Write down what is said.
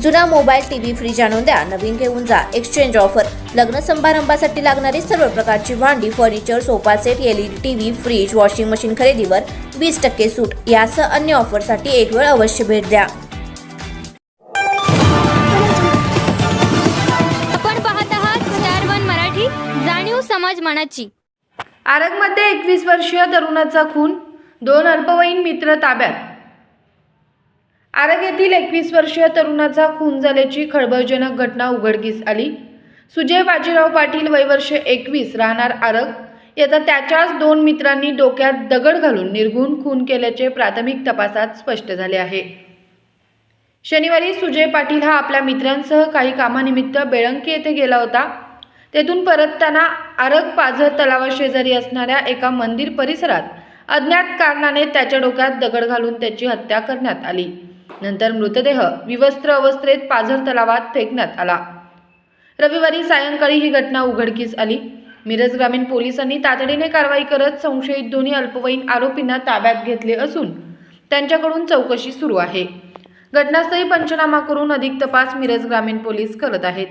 जुना mobile TV fridge आणून द्या. नवीन घेऊन जा. एक्सचेंज ऑफर लग्न समारंभासाठी लागणारी सर्व प्रकारची भांडी furniture sofa set LED TV fridge washing machine खरेदीवर वीस टक्के सूट. यासह अन्य ऑफरसाठी एक वेळ अवश्य भेट द्या. आपण पाहत आहात स्टार वन मराठी जाणीव समाज मनाची. आरगमध्ये एकवीस वर्षीय तरुणाचा खून दोन अल्पवयीन मित्र ताब्यात. आरग येथील एकवीस वर्षीय तरुणाचा खून झाल्याची खळबळजनक घटना उघडकीस आली. सुजय बाजीराव पाटील वयवर्ष एकवीस राहणार आरग. याचा त्याच्याच दोन मित्रांनी डोक्यात दगड घालून निर्घुण खून केल्याचे प्राथमिक तपासात स्पष्ट झाले आहे. शनिवारी सुजय पाटील हा आपल्या मित्रांसह काही कामानिमित्त बेळंकी येथे गेला होता. तेथून परतताना आरग पाझर तलावाशेजारी असणाऱ्या एका मंदिर परिसरात अज्ञात कारणाने त्याच्या डोक्यात दगड घालून त्याची हत्या करण्यात आली. नंतर मृतदेह विवस्त्र अवस्थेत पाझर तलावात फेकण्यात आला. रविवारी सायंकाळी ही घटना उघडकीस आली. मिरज ग्रामीण पोलिसांनी तातडीने कारवाई करत संशयित दोन्ही अल्पवयीन आरोपींना ताब्यात घेतले असून त्यांच्याकडून चौकशी सुरू आहे. घटनास्थळी पंचनामा करून अधिक तपास मिरज ग्रामीण पोलीस करत आहेत.